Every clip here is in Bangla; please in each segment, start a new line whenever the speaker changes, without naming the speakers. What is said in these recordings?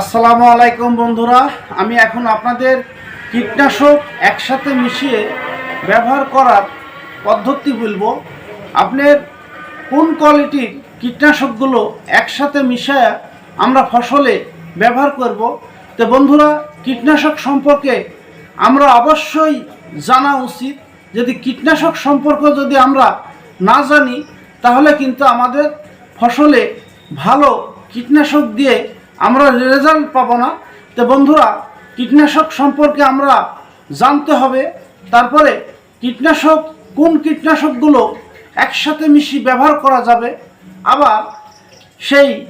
আসসালামু আলাইকুম বন্ধুরা, আমি এখন আপনাদের কীটনাশক একসাথে মিশিয়ে ব্যবহার করার পদ্ধতি বলব। আপনার কোন কোয়ালিটির কীটনাশকগুলো একসাথে মিশিয়ে আমরা ফসলে ব্যবহার করব? তো বন্ধুরা, কীটনাশক সম্পর্কে আমরা অবশ্যই জানা উচিত। যদি কীটনাশক সম্পর্ক যদি আমরা না জানি, তাহলে কিন্তু আমাদের ফসলে ভালো কীটনাশক দিয়ে আমরা রেজাল্ট পাবো না। তো বন্ধুরা, কীটনাশক সম্পর্কে আমরা জানতে হবে। তারপরে কীটনাশক, কোন কীটনাশকগুলো একসাথে মিশিয়ে ব্যবহার করা যাবে? আবার সেই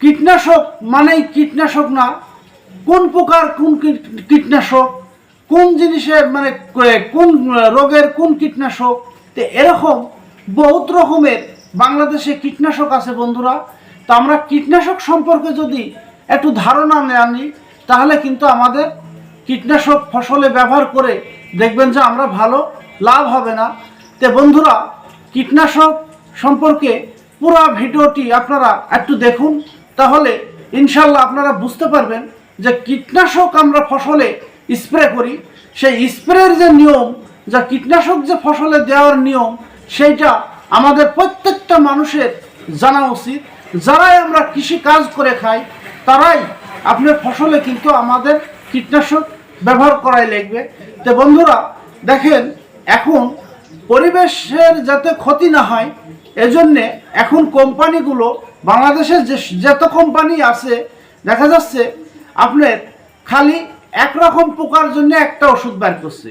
কীটনাশক মানেই কীটনাশক না, কোন প্রকার কোন কীট- কীটনাশক, কোন জিনিসের মানে কোন রোগের কোন কীটনাশক, তো এরকম বহুত রকমের বাংলাদেশে কীটনাশক আছে বন্ধুরা। তো আমরা কীটনাশক সম্পর্কে যদি একটু ধারণা নেওয়া নিই তাহলে কিন্তু আমাদের কীটনাশক ফসলে ব্যবহার করে দেখবেন যে আমরা ভালো লাভ হবে না। তো বন্ধুরা, কীটনাশক সম্পর্কে পুরো ভিডিওটি আপনারা একটু দেখুন, তাহলে ইনশাল্লাহ আপনারা বুঝতে পারবেন যে কীটনাশক আমরা ফসলে স্প্রে করি। সেই স্প্রের যে নিয়ম, যা কীটনাশক যে ফসলে দেওয়ার নিয়ম, সেইটা আমাদের প্রত্যেকটা মানুষের জানা উচিত। যারাই আমরা কৃষি কাজ করে খাই, তারাই আপনার ফসলে কিন্তু আমাদের কীটনাশক ব্যবহার করাই লাগবে। তো বন্ধুরা, দেখেন, এখন পরিবেশের যাতে ক্ষতি না হয়, এজন্যে এখন কোম্পানিগুলো বাংলাদেশের যে যত কোম্পানি আছে, দেখা যাচ্ছে আপনার খালি একরকম পোকার জন্য একটা ওষুধ বের করছে।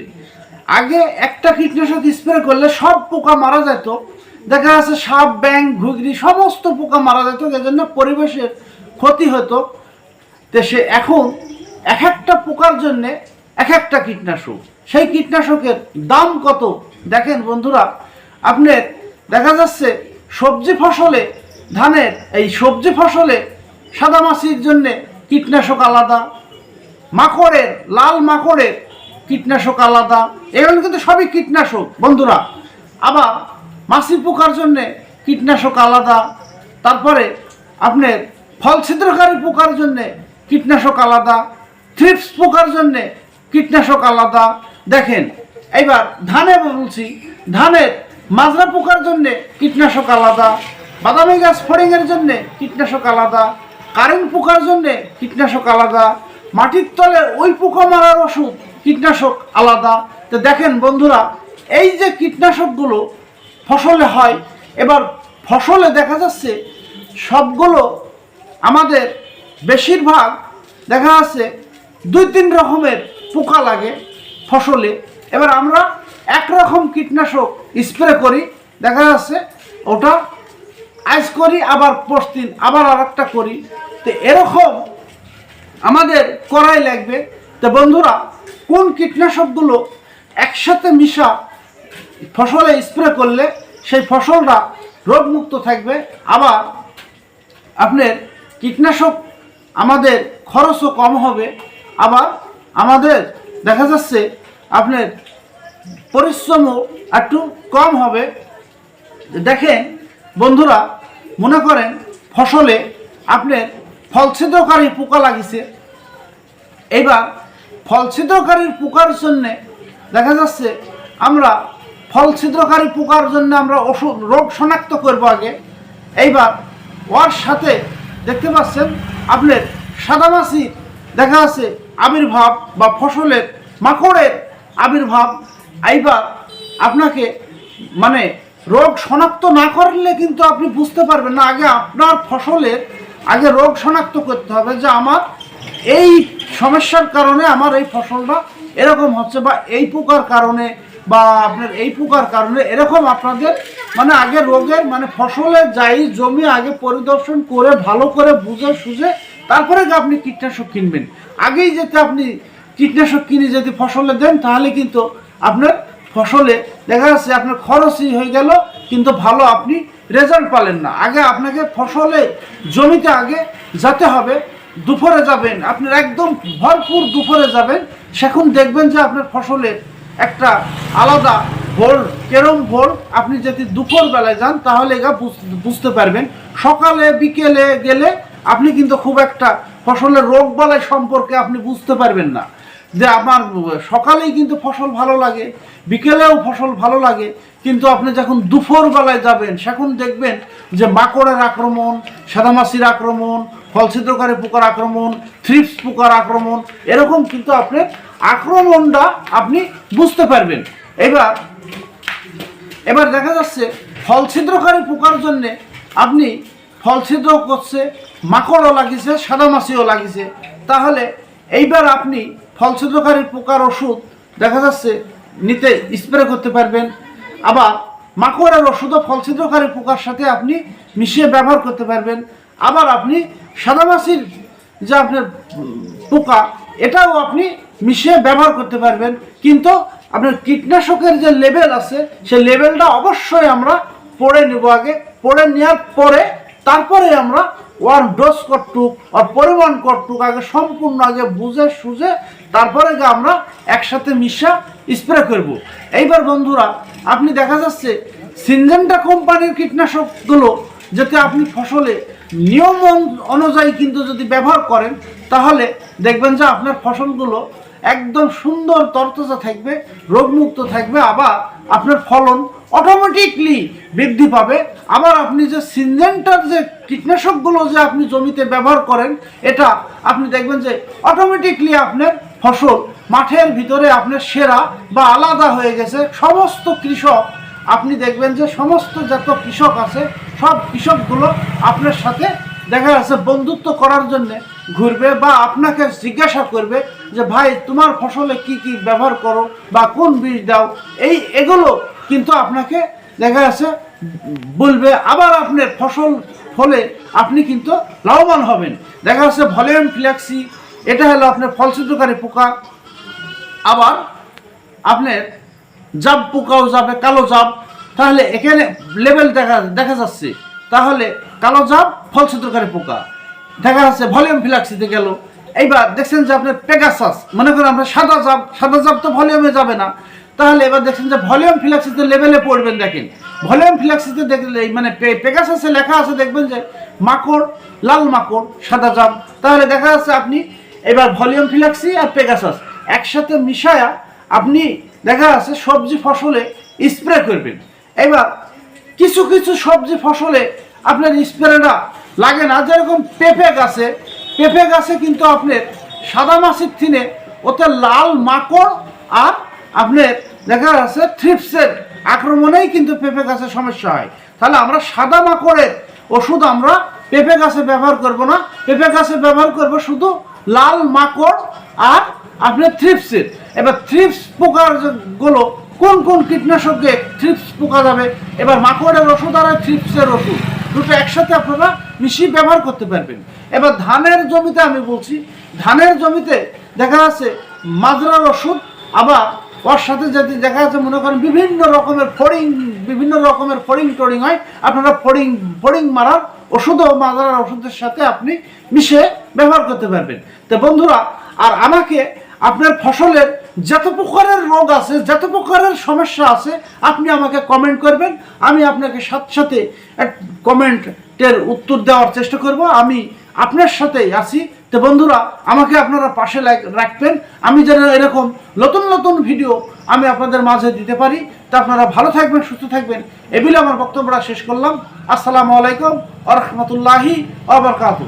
আগে একটা কীটনাশক স্প্রে করলে সব পোকা মারা যেত দেখা যাচ্ছে সাপ ব্যাং ঘুগরি সমস্ত পোকা মারা যেত, এজন্য পরিবেশের ক্ষতি হতো। সে এখন এক একটা পোকার জন্যে এক একটা কীটনাশক। সেই কীটনাশকের দাম কত? দেখেন বন্ধুরা, আপনার দেখা যাচ্ছে সবজি ফসলে, ধানের এই সবজি ফসলে সাদামাছির জন্যে কীটনাশক আলাদা, মাকড়ের, লাল মাকড়ের কীটনাশক আলাদা, এগুলো কিন্তু সবই কীটনাশক। বন্ধুরা, আবার মাছি পোকার জন্যে কীটনাশক আলাদা। তারপরে আপনার ফল ছিদ্রকারী পোকার জন্যে কীটনাশক আলাদা। থ্রিপস পোকার জন্যে কীটনাশক আলাদা। দেখেন, এইবার ধানে বলছি ধানের মাজরা পোকার জন্যে কীটনাশক আলাদা। বাদামি গাছ ফড়িংয়ের জন্যে কীটনাশক আলাদা। কারেন্ট পোকার জন্যে কীটনাশক আলাদা। মাটির তলে ওই পোকা মারার ওষুধ কীটনাশক আলাদা। তো দেখেন বন্ধুরা, এই যে কীটনাশকগুলো ফসলে হয়। এবার ফসলে দেখা যাচ্ছে সবগুলো আমাদের বেশিরভাগ দেখা যাচ্ছে দুই তিন রকমের পোকা লাগে ফসলে। এবার আমরা একরকম কীটনাশক স্প্রে করি, দেখা যাচ্ছে ওটা আইস করি, আবার পরদিন আবার আর একটা করি। তো এরকম আমাদের করাই লাগবে। তো বন্ধুরা, কোন কীটনাশকগুলো একসাথে মিশা ফসলে স্প্রে করলে সেই ফসলটা রোগমুক্ত থাকবে। আবার আপনার কীটনাশক আমাদের খরচও কম হবে। আবার আমাদের দেখা যাচ্ছে আপনার পরিশ্রমও একটু কম হবে। দেখেন বন্ধুরা, মনে করেন ফসলে আপনার ফল ছিদ্রকারী পোকা লাগিছে। এবার ফল ছিদ্রকারীর পোকার জন্যে দেখা যাচ্ছে আমরা ফল ছিদ্রকারী পোকার জন্য আমরা ওষুধ, রোগ শনাক্ত করব আগে। এইবার ওর সাথে দেখতে পাচ্ছেন, আপনার সাদামাছি দেখা আছে আবির্ভাব বা ফসলের মাকড়ের আবির্ভাব। এইবার আপনাকে মানে রোগ শনাক্ত না করলে কিন্তু আপনি বুঝতে পারবেন না, আগে আপনার ফসলের আগে রোগ শনাক্ত করতে হবে যে আমার এই সমস্যার কারণে আমার এই ফসলটা এরকম হচ্ছে বা এই পোকার কারণে বা আপনার এই পোকার কারণে এরকম আপনাদের মানে আগে রোগের মানে ফসলের যাই জমি আগে পরিদর্শন করে, ভালো করে বুঝে সুঝে তারপরে আপনি কীটনাশক কিনবেন। আগেই যেতে আপনি কীটনাশক কিনে যদি ফসলে দেন, তাহলে কিন্তু আপনার ফসলে দেখা যাচ্ছে আপনার খরচই হয়ে গেল, কিন্তু ভালো আপনি রেজাল্ট পালেন না। আগে আপনাকে ফসলে, জমিতে আগে যেতে হবে, দুপুরে যাবেন, আপনার একদম ভরপুর দুপুরে যাবেন, সেখন দেখবেন যে আপনার ফসলের একটা আলাদা ভোল কেরম ভোল আপনি যদি দুপুর বেলায় যান, তাহলে বুঝ- বুঝতে পারবেন। সকালে, বিকেলে গেলে আপনি কিন্তু খুব একটা ফসলের রোগ বালাই সম্পর্কে আপনি বুঝতে পারবেন না। যে আমার, সকালেই কিন্তু ফসল ভালো লাগে, বিকেলেও ফসল ভালো লাগে, কিন্তু আপনি যখন দুপুর বেলায় যাবেন, সেখন দেখবেন যে মাকড়ের আক্রমণ, সাদামাছির আক্রমণ, ফলছিদ্রকারী পোকার আক্রমণ থ্রিপস পোকার আক্রমণ, এরকম কিন্তু আপনার আক্রমণটা আপনি বুঝতে পারবেন। এবার এবার দেখা যাচ্ছে ফল ছিদ্রকারী পোকার জন্যে আপনি ফল ছিদ্র করছে, মাকড়ও লাগিছে, সাদামাছিও লাগিছে। তাহলে এইবার আপনি ফল ছিদ্রকারী পোকার ওষুধ দেখা যাচ্ছে নিতে স্প্রে করতে পারবেন। আবার মাকড়ের ওষুধও ফল ছিদ্রকারী পোকার সাথে আপনি মিশিয়ে ব্যবহার করতে পারবেন। আবার আপনি সাদামাছির যে আপনার পোকা এটাও আপনি মিশিয়ে ব্যবহার করতে পারবেন। কিন্তু আপনার কীটনাশকের যে লেভেল আছে সেই লেভেলটা অবশ্যই আমরা পড়ে নেব আগে। পড়ে নেওয়ার পরে তারপরে আমরা ওয়ার ডোজ কটুক আর পরিমাণ কটুক আগে সম্পূর্ণ আগে বুঝে সুঝে তারপরে আমরা একসাথে মিশা স্প্রে করব। এইবার বন্ধুরা, আপনি দেখা যাচ্ছে সিনজেন্টা কোম্পানির কীটনাশকগুলো যাতে আপনি ফসলে নিয়ম অনুযায়ী কিন্তু যদি ব্যবহার করেন, তাহলে দেখবেন যে আপনার ফসলগুলো একদম সুন্দর তরতাজা থাকবে, রোগমুক্ত থাকবে, আবার আপনার ফলন অটোমেটিকলি বৃদ্ধি পাবে। আবার আপনি যে সিনজেন্টার যে কীটনাশকগুলো যে আপনি জমিতে ব্যবহার করেন, এটা আপনি দেখবেন যে অটোমেটিকলি আপনার ফসল মাঠের ভিতরে আপনার সেরা বা আলাদা হয়ে গেছে। সমস্ত কৃষক আপনি দেখবেন যে সমস্ত যত কৃষক আছে, সব কৃষকগুলো আপনার সাথে দেখা যাচ্ছে বন্ধুত্ব করার জন্য ঘুরবে বা আপনাকে জিজ্ঞাসা করবে যে, ভাই, তোমার ফসলে কি কি ব্যবহার করো বা কোন বীজ দাও? এই এগুলো কিন্তু আপনাকে দেখা যাচ্ছে বলবে। আবার আপনার ফসল ফলে আপনি কিন্তু লাভবান হবেন। দেখা যাচ্ছে ভলিউম ফ্ল্যাক্সি এটা হলো আপনার ফলছিদ্রকারী পোকা। আবার আপনার জাব পোকাও যাবে কালো জাব তাহলে এখানে লেভেল দেখা দেখা যাচ্ছে। তাহলে কালো জাব ফল ছিদ্রকারী পোকা। দেখা যাচ্ছে ভলিউম ফিলাক্সিতে গেল। এইবার দেখছেন যে আপনার পেগাসাস মনে করেন আপনার সাদা জাব সাদা জাব তো ভলিউমে যাবে না। তাহলে এবার দেখছেন যে ভলিউম ফিলাক্সিতে লেভেলে পড়বেন, দেখেন। ভলিউম ফিলাক্সিতে দেখলে মানে পেগাসাসে লেখা আছে, দেখবেন যে মাকড়, লাল মাকড়, সাদা জাব তাহলে দেখা যাচ্ছে আপনি এবার ভলিউম ফিলাক্সি আর পেগাসাস একসাথে মিশায়া আপনি দেখা যাচ্ছে সবজি ফসলে স্প্রে করবেন। এবার কিছু কিছু সবজি ফসলে আপনার স্প্রেটা লাগে না। যেরকম পেঁপে গাছে পেঁপে গাছে কিন্তু আপনার সাদা মাছির থিনে ওতে লাল মাকড় আর আপনার দেখা যাচ্ছে থ্রিপসের আক্রমণেই কিন্তু পেঁপে গাছের সমস্যা হয়। তাহলে আমরা সাদা মাকড়ের ওষুধ আমরা পেঁপে গাছে ব্যবহার করব না। পেঁপে গাছে ব্যবহার করব শুধু লাল মাকড় আর আপনার থ্রিপসের এবার থ্রিপস পোকার যে- গুলো, কোন কোন কীটনাশকে থ্রিপস পোকা যাবে? এবার মাকড়ের ওষুধ আর থ্রিপসের ওষুধ। দুটো একসাথে আপনারা মিশিয়ে ব্যবহার করতে পারবেন। এবার ধানের জমিতে আমি বলছি, ধানের জমিতে দেখা যাচ্ছে মাজরার ওষুধ, আবার ওর সাথে যদি দেখা যাচ্ছে মনে করেন বিভিন্ন রকমের ফড়িং, বিভিন্ন রকমের ফড়িং টড়িং হয়, আপনারা ফড়িং ফড়িং মারার ওষুধও মাজারার ওষুধের সাথে আপনি মিশে ব্যবহার করতে পারবেন। তো বন্ধুরা, আর আমাকে আপনার ফসলের যত প্রকারের রোগ আছে, যত প্রকারের সমস্যা আছে, আপনি আমাকে কমেন্ট করবেন। আমি আপনাকে সাথে সাথে কমেন্টের উত্তর দেওয়ার চেষ্টা করব। আমি আপনার সাথেই আছি। তো বন্ধুরা, আমাকে আপনারা পাশে রাখবেন। আমি যেন এরকম নতুন নতুন ভিডিও আমি আপনাদের মাঝে দিতে পারি। তা আপনারা ভালো থাকবেন, সুস্থ থাকবেন। এগুলো আমার বক্তব্যটা শেষ করলাম। আসসালামু আলাইকুম আ রহমতুল্লাহি আবরকাতু